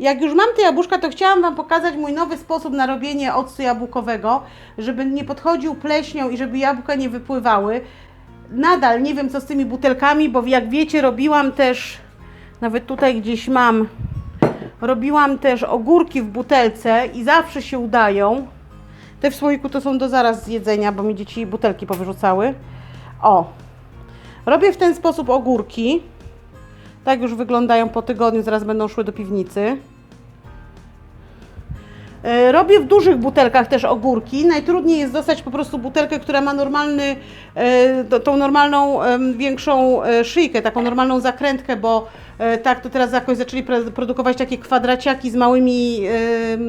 Jak już mam te jabłuszka, to chciałam Wam pokazać mój nowy sposób na robienie octu jabłkowego, żeby nie podchodził pleśnią i żeby jabłka nie wypływały. Nadal nie wiem co z tymi butelkami, bo jak wiecie robiłam też, nawet tutaj gdzieś mam, robiłam też ogórki w butelce i zawsze się udają. Te w słoiku to są do zaraz z jedzenia, bo mi dzieci butelki powyrzucały. O, robię w ten sposób ogórki. Tak już wyglądają po tygodniu, zaraz będą szły do piwnicy. E, Robię w dużych butelkach też ogórki. Najtrudniej jest dostać po prostu butelkę, która ma normalny, e, tą normalną, większą e, szyjkę, taką normalną zakrętkę, bo tak to teraz jakoś zaczęli produkować takie kwadraciaki z małymi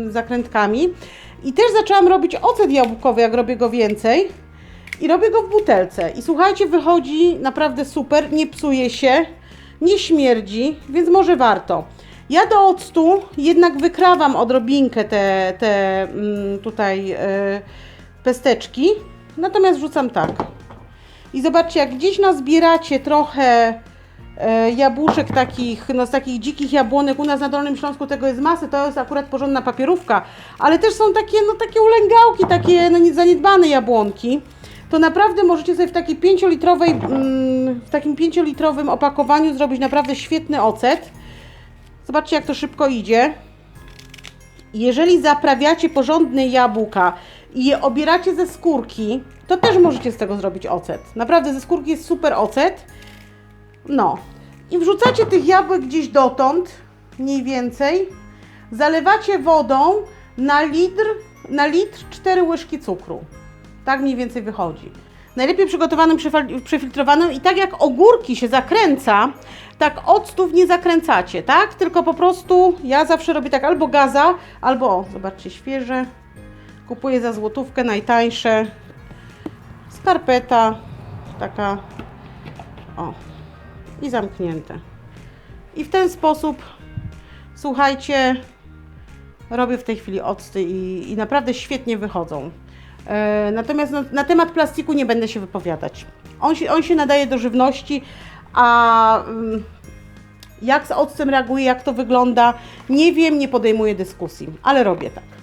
zakrętkami. I też zaczęłam robić ocet jabłkowy, jak robię go więcej. I robię go w butelce. I słuchajcie, wychodzi naprawdę super, nie psuje się, nie śmierdzi, więc może warto. Ja do octu jednak wykrawam odrobinkę te, te mm, tutaj e, pesteczki, natomiast wrzucam tak. I zobaczcie, jak gdzieś nazbieracie trochę e, jabłuszek takich, no z takich dzikich jabłonek, u nas na Dolnym Śląsku tego jest masy, to jest akurat porządna papierówka, ale też są takie, no takie ulęgałki, takie no nie- zaniedbane jabłonki, to naprawdę możecie sobie w takiej 5-litrowej, mm, w takim 5-litrowym opakowaniu zrobić naprawdę świetny ocet. Zobaczcie, jak to szybko idzie. Jeżeli zaprawiacie porządne jabłka i je obieracie ze skórki, to też możecie z tego zrobić ocet. Naprawdę ze skórki jest super ocet. No. I wrzucacie tych jabłek gdzieś dotąd, mniej więcej. Zalewacie wodą na litr, na litr 4 łyżki cukru. Tak mniej więcej wychodzi. Najlepiej przygotowanym, przefiltrowanym i tak jak ogórki się zakręca, tak octów nie zakręcacie, tak? Tylko po prostu ja zawsze robię tak albo gaza, albo o, zobaczcie, świeże. Kupuję za złotówkę najtańsze. Skarpeta, taka, o, i zamknięte. I w ten sposób, słuchajcie, robię w tej chwili octy i, i naprawdę świetnie wychodzą. E, natomiast na, na temat plastiku nie będę się wypowiadać. On się, on się nadaje do żywności, a mm, jak z octem reaguje, jak to wygląda, nie wiem, nie podejmuję dyskusji, ale robię tak.